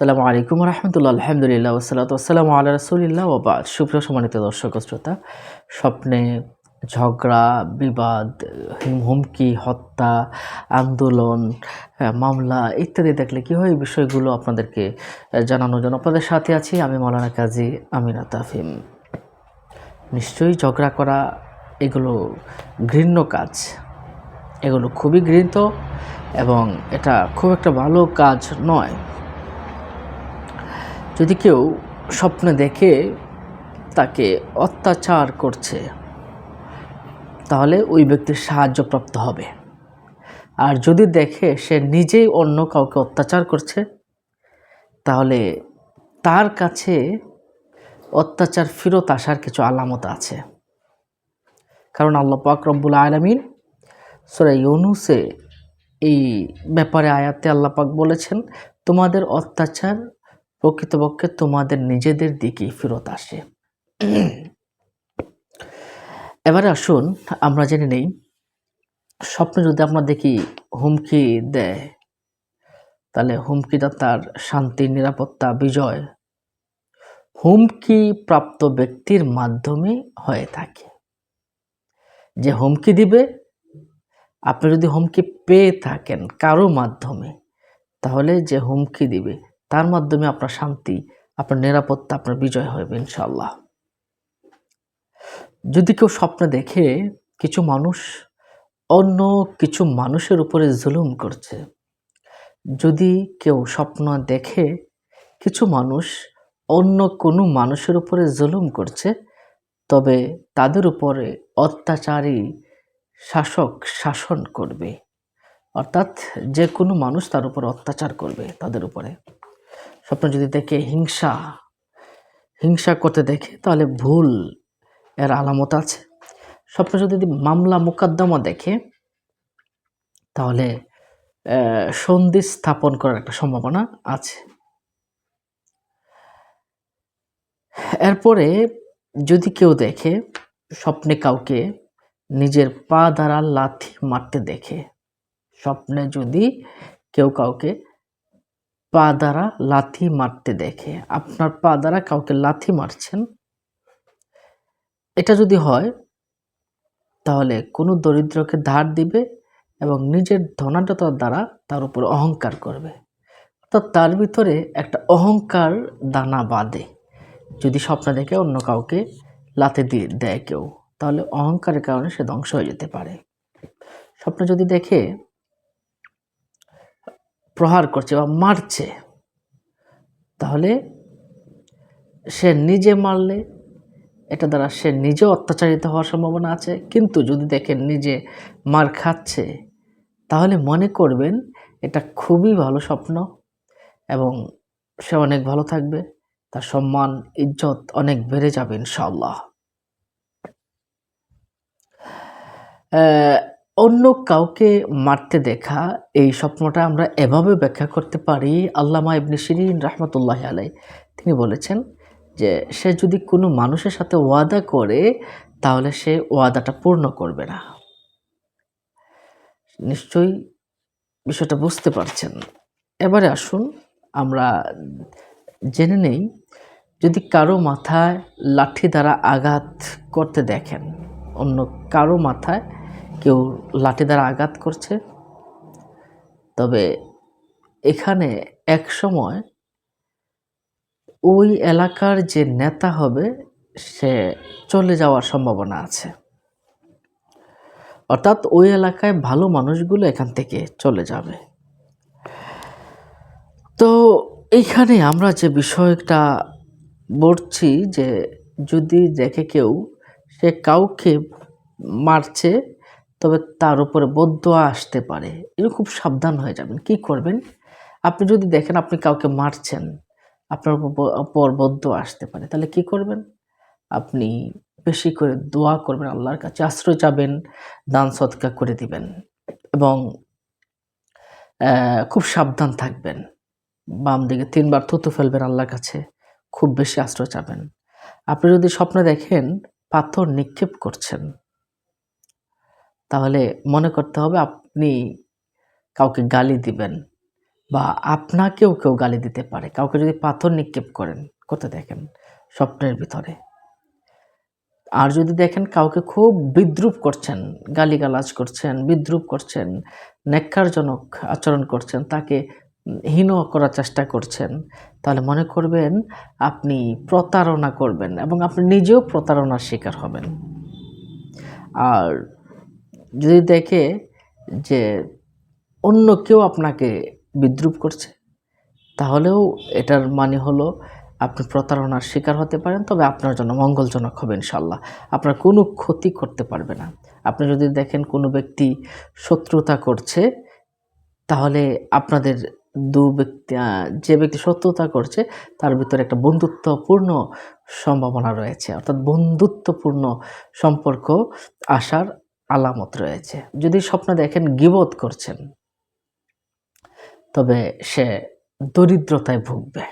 আসসালামু আলাইকুম রহমতুল্লাহ, আলহামদুলিল্লাহ ওসালাত আসসালামু আল্লাহ রসুলিল্লাহ ওবাদ সুপ্রিয় সম্মানিত দর্শক শ্রোতা, স্বপ্নে ঝগড়া, বিবাদ হুমকি, হত্যা, আন্দোলন মামলা ইত্যাদি দেখলে কী হয় এই বিষয়গুলো আপনাদেরকে জানানোর জন্য আপনাদের সাথে আছি আমি মৌলানা কাজী আমিনা তাফিম। নিশ্চয়ই ঝগড়া করা এগুলো ঘৃণ্য কাজ। এগুলো খুবই ঘৃণিত এবং এটা খুব একটা ভালো কাজ নয়। যদি কেউ স্বপ্নে দেখে তাকে অত্যাচার করছে, তাহলে ওই ব্যক্তির সাহায্যপ্রাপ্ত হবে। আর যদি দেখে সে নিজেই অন্য কাউকে অত্যাচার করছে, তাহলে তার কাছে অত্যাচার ফেরত আসার কিছু আলামত আছে। কারণ আল্লাহ পাক রব্বুল আলমিন সুরা ইউনুসে এই ব্যাপারে আয়াতে আল্লাহ পাক বলেছেন, তোমাদের অত্যাচার প্রকৃতপক্ষে তোমাদের নিজেদের দিকেই ফেরত আসে। এবারে আসুন, আমরা জেনে নেই। স্বপ্ন যদি আমরা দেখি হুমকি দেয়, তাহলে হুমকিটা তার শান্তি, নিরাপত্তা, বিজয় হুমকি প্রাপ্ত ব্যক্তির মাধ্যমে হয়ে থাকে। যে হুমকি দিবে, আপনি যদি হুমকি পেয়ে থাকেন কারও মাধ্যমে, তাহলে যে হুমকি দিবে তার মাধ্যমে আপনার শান্তি, আপনার নিরাপত্তা, আপনার বিজয় হবে ইনশাল্লাহ যদি কেউ স্বপ্নে দেখে কিছু মানুষ, অন্য কিছু মানুষের উপরে জুলুম করছে, যদি কেউ স্বপ্ন দেখে কিছু মানুষ, অন্য কোনো মানুষের উপরে জুলুম করছে, তবে তাদের উপরে অত্যাচারী শাসক শাসন করবে, অর্থাৎ যে কোনো মানুষ তার উপর অত্যাচার করবে তাদের উপরে। স্বপ্ন যদি দেখে হিংসা হিংসা করতে দেখে, তাহলে ভুল এর আলামত আছে। স্বপ্ন যদি মামলা মোকদ্দমা দেখে, তাহলে সন্ধি স্থাপন করার একটা সম্ভাবনা আছে। এরপরে যদি কেউ দেখে, স্বপ্নে কাউকে নিজের পা দ্বারা লাথি মারতে দেখে, স্বপ্নে যদি কেউ কাউকে পা দ্বারা লাথি মারতে দেখে। আপনার পা দ্বারা কাউকে লাথি মারছেন? এটা যদি হয়, তাহলে কোনো দরিদ্রকে ধার দিবে এবং নিজের ধনাঢ্যতার দ্বারা তার উপর অহংকার করবে। অর্থাৎ তার ভিতরে একটা অহংকার দানা বাঁধে। যদি স্বপ্ন দেখে অন্য কাউকে লাথি দিয়ে দেয় কেউ, তাহলে অহংকারের কারণে সে ধ্বংস হয়ে যেতে পারে। স্বপ্ন যদি দেখে প্রহার করছে বা মারছে তাহলে সে নিজে মারলে এটা দ্বারা সে নিজে অত্যাচারিত হওয়ার সম্ভাবনা আছে। কিন্তু যদি দেখেন নিজে মার খাচ্ছে তাহলে মনে করবেন এটা খুবই ভালো স্বপ্ন এবং সে অনেক ভালো থাকবে তার সম্মান ইজ্জত অনেক বেড়ে যাবে ইনশাআল্লাহ। আহ, অন্য কাউকে মারতে দেখা, এই স্বপ্নটা আমরা এভাবে ব্যাখ্যা করতে পারি, আল্লামা ইবনে শিরিন রহমতুল্লাহ আলাই তিনি বলেছেন যে, সে যদি কোনো মানুষের সাথে ওয়াদা করে, তাহলে সে ওয়াদাটা পূর্ণ করবে না। নিশ্চয়ই বিষয়টা বুঝতে পারছেন। এবারে আসুন আমরা জেনে নেই, যদি কারও মাথায় লাঠি দ্বারা আঘাত করতে দেখেন, অন্য কারও মাথায় কেউ লাঠি দ্বারা আঘাত করছে। তবে এখানে এক সময় ওই এলাকার যে নেতা হবে, সে চলে যাওয়ার সম্ভাবনা আছে। অর্থাৎ ওই এলাকায় ভালো মানুষগুলো এখান থেকে চলে যাবে। তো এইখানে আমরা যে বিষয়টা বলছি যে যদি দেখে কেউ সে কাউকে মারছে তবে তার উপরে বদুয়া আসতে পারে। এটা খুব সাবধান হয়ে যাবেন। কি করবেন? আপনি যদি দেখেন আপনি কাউকে মারছেন, আপনার উপর- বদুয়া আসতে পারে, তাহলে কি করবেন? আপনি বেশি করে দোয়া করবেন আল্লাহর কাছে, আশ্রয় চাবেন, দান সৎকা করে দিবেন এবং খুব সাবধান থাকবেন। বাম দিকে তিনবার থুতু ফেলবেন আল্লাহর কাছে, খুব বেশি আশ্রয় চাবেন। আপনি যদি স্বপ্নে দেখেন পাথর নিক্ষেপ করছেন তাহলে মনে করতে হবে আপনি কাউকে গালি দিবেন বা আপনাকেও কেউ গালি দিতে পারে। কাউকে যদি পাথর নিক্ষেপ করেন, করতে দেখেন স্বপ্নের ভিতরে। আর যদি দেখেন কাউকে খুব বিদ্রুপ করছেন, গালিগালাজ করছেন, বিদ্রুপ করছেন, ন্যাক্কারজনক আচরণ করছেন, তাকে হীন করার চেষ্টা করছেন, তাহলে মনে করবেন আপনি প্রতারণা করবেন এবং আপনি নিজেও প্রতারণার শিকার হবেন। আর যদি দেখে যে অন্য কেউ আপনাকে বিদ্রুপ করছে, তাহলেও এটার মানে হলো আপনি প্রতারণার শিকার হতে পারেন, তবে আপনার জন্য মঙ্গলজনক হবে ইনশাল্লাহ আপনার কোনো ক্ষতি করতে পারবে না। আপনি যদি দেখেন কোনো ব্যক্তি শত্রুতা করছে, তাহলে আপনাদের দু ব্যক্তি যে ব্যক্তি শত্রুতা করছে, তার ভিতরে একটা বন্ধুত্বপূর্ণ সম্ভাবনা রয়েছে। অর্থাৎ বন্ধুত্বপূর্ণ সম্পর্ক আসার আলামত রয়েছে। যদি স্বপ্ন দেখেন গিবত করছেন, তবে সে দরিদ্রতায় ভুগবে।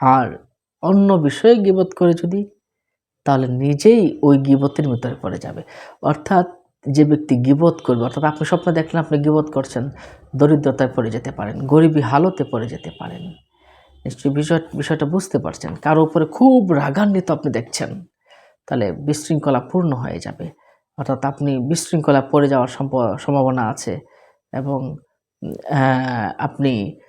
আর অন্য বিষয়ে গিবত করে যদি, তাহলে নিজেই ওই গিবতের ভিতরে পড়ে যাবে। অর্থাৎ যে ব্যক্তি গিবত করবে, অর্থাৎ আপনি স্বপ্ন দেখলেন, আপনি গিবত করছেন, দরিদ্রতায় পড়ে যেতে পারেন, গরিবী হালতে পড়ে যেতে পারেন। নিশ্চয়ই বিষয় বিষয়টা বুঝতে পারছেন। কারও উপরে খুব রাগান্বিত আপনি দেখছেন, তাহলে বিশৃঙ্খলা পূর্ণ হয়ে যাবে। অর্থাৎ আপনি বিশৃঙ্খলা পড়ে যাওয়ার সম্ভ- সম্ভাবনা আছে এবং আপনি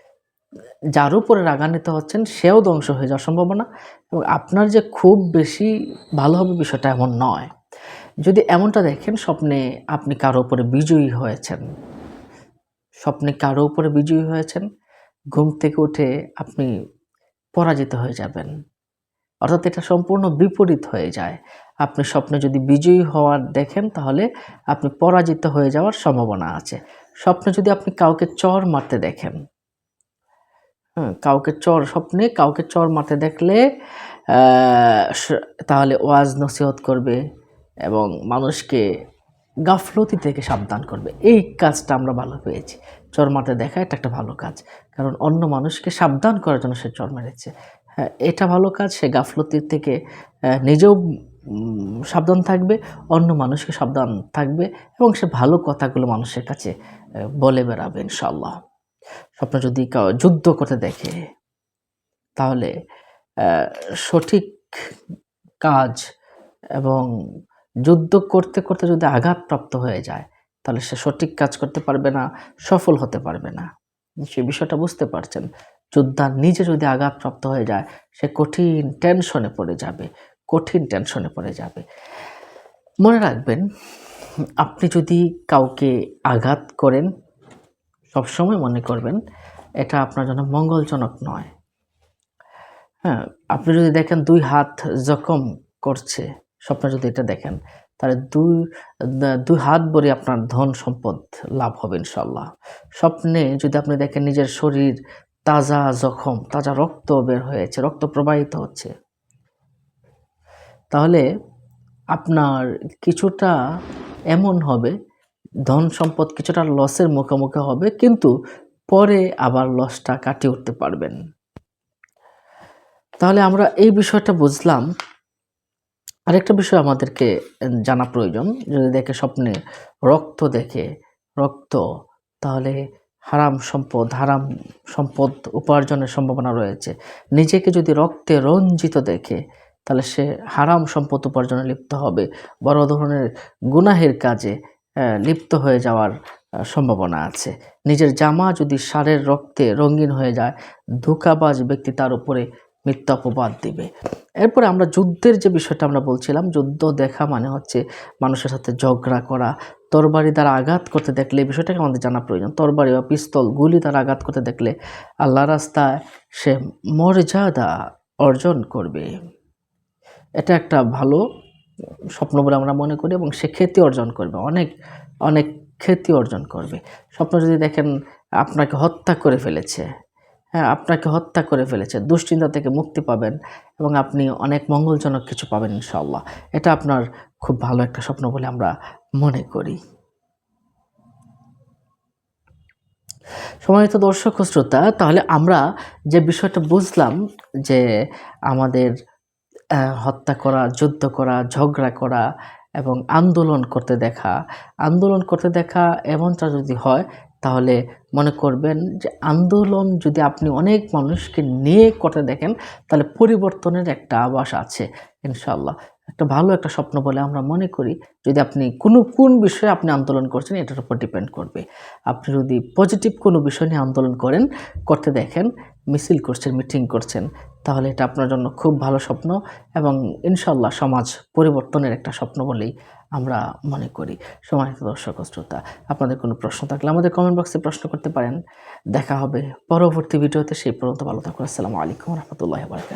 যার উপরে রাগান্বিত হচ্ছেন সেও ধ্বংস হয়ে যাওয়ার সম্ভাবনা এবং আপনার যে খুব বেশি ভালো হবে বিষয়টা এমন নয়। যদি এমনটা দেখেন স্বপ্নে আপনি কারও উপরে বিজয়ী হয়েছেন। স্বপ্নে কারও উপরে বিজয়ী হয়েছেন, ঘুম থেকে উঠে আপনি পরাজিত হয়ে যাবেন। অর্থাৎ এটা সম্পূর্ণ বিপরীত হয়ে যায়। আপনি স্বপ্নে যদি বিজয়ী হওয়ার দেখেন, তাহলে আপনি পরাজিত হয়ে যাওয়ার সম্ভাবনা আছে। স্বপ্নে যদি আপনি কাউকে চর মারতে দেখেন হ্যাঁ কাউকে চর, স্বপ্নে কাউকে চর মারতে দেখলে তাহলে ওয়াজ নসিহত করবে এবং মানুষকে গাফলতি থেকে সাবধান করবে। এই কাজটা আমরা ভালো পেয়েছি। চর মারতে দেখা এটা একটা ভালো কাজ। কারণ অন্য মানুষকে সাবধান করার জন্য সে চর মেরেছে। হ্যাঁ এটা ভালো কাজ। সে গাফলতির থেকে নিজেও সাবধান থাকবে, অন্য মানুষকে সাবধান থাকবে এবং সে ভালো কথাগুলো মানুষের কাছে বলে বেড়াবে ইনশাল্লাহ স্বপ্ন যদি যুদ্ধ করতে দেখে, তাহলে সঠিক কাজ এবং যুদ্ধ করতে করতে যদি আঘাতপ্রাপ্ত হয়ে যায়, তাহলে সে সঠিক কাজ করতে পারবে না, সফল হতে পারবে না। সে বিষয়টা বুঝতে পারছেন। যোদ্ধার নিজে যদি আঘাতপ্রাপ্ত হয়ে যায়, সে কঠিন টেনশনে পড়ে যাবে। কঠিন টেনশনে পড়ে যাবে। মনে রাখবেন, আপনি যদি কাউকে আঘাত করেন, সবসময় মনে করবেন, এটা আপনার জন্য মঙ্গলজনক নয়। হ্যাঁ আপনি যদি দেখেন দুই হাত জখম করছে, স্বপ্নে যদি এটা দেখেন, তাহলে দুই দুই হাত ভরে আপনার ধন সম্পদ লাভ হবে ইনশাল্লাহ স্বপ্নে যদি আপনি দেখেন নিজের শরীর তাজা জখম, তাজা রক্ত বের হয়েছে, রক্ত প্রবাহিত হচ্ছে তাহলে আপনার কিছুটা এমন হবে, ধন সম্পদ কিছুটা লসের মুখোমুখি হবে, কিন্তু পরে আবার লসটা কাটিয়ে উঠতে পারবেন। তাহলে আমরা এই বিষয়টা বুঝলাম। আরেকটা বিষয় আমাদেরকে জানা প্রয়োজন, যদি দেখে স্বপ্নে রক্ত দেখে, রক্ত, তাহলে হারাম সম্পদ হারাম সম্পদ উপার্জনের সম্ভাবনা রয়েছে। নিজেকে যদি রক্তে রঞ্জিত দেখে তাহলে সে হারাম সম্পদ উপার্জনে লিপ্ত হবে। বড় ধরনের গুনাহের কাজে লিপ্ত হয়ে যাওয়ার সম্ভাবনা আছে। নিজের জামা যদি সারের রক্তে রঙিন হয়ে যায়, ধোকাবাজ ব্যক্তি তার উপরে মিথ্যা অপবাদ দিবে। এরপরে আমরা যুদ্ধের যে বিষয়টা আমরা বলছিলাম, যুদ্ধ দেখা মানে হচ্ছে মানুষের সাথে ঝগড়া করা, তরবারি দ্বারা আঘাত করতে দেখলে এই বিষয়টাকে আমাদের জানা প্রয়োজন। তরবারি বা পিস্তল, গুলি দ্বারা আঘাত করতে দেখলে আল্লাহ রাস্তায় সে মর্যাদা অর্জন করবে। এটা একটা ভালো স্বপ্ন বলে আমরা মনে করি এবং সে খ্যাতি অর্জন করবে। অনেক অনেক খ্যাতি অর্জন করবে। স্বপ্ন যদি দেখেন, আপনাকে হত্যা করে ফেলেছে। হ্যাঁ আপনাকে হত্যা করে ফেলেছে। দুশ্চিন্তা থেকে মুক্তি পাবেন এবং আপনি অনেক মঙ্গলজনক কিছু পাবেন ইনশাল্লাহ এটা আপনার খুব ভালো একটা স্বপ্ন বলে আমরা মনে করি। সম্মানিত দর্শক শ্রোতা, তাহলে আমরা যে বিষয়টা বুঝলাম যে আমাদের হত্যা করা, যুদ্ধ করা, ঝগড়া করা এবং আন্দোলন করতে দেখা। আন্দোলন করতে দেখা এমনটা যদি হয়, তাহলে মনে করবেন যে আন্দোলন যদি আপনি অনেক মানুষকে নিয়ে করতে দেখেন, তাহলে পরিবর্তনের একটা আবাস আছে ইনশাল্লাহ একটা ভালো একটা স্বপ্ন বলে আমরা মনে করি, যদি আপনি কোনো, কোন বিষয়ে আপনি আন্দোলন করছেন এটার উপর ডিপেন্ড করবে। আপনি যদি পজিটিভ কোনো বিষয় নিয়ে আন্দোলন করেন, করতে দেখেন, মিছিল করছেন মিটিং করছেন, তাহলে এটা আপনার জন্য খুব ভালো স্বপ্ন এবং ইনশাল্লাহ সমাজ পরিবর্তনের একটা স্বপ্ন বলেই আমরা মনে করি। সম্মানিত দর্শক শ্রোতা, আপনাদের কোনো প্রশ্ন থাকলে আমাদের কমেন্ট বক্সে প্রশ্ন করতে পারেন। দেখা হবে পরবর্তী ভিডিওতে, সেই পর্যন্ত ভালো থাকুন। আসসালামু আলাইকুম রহমতুল্লাহ বারকাত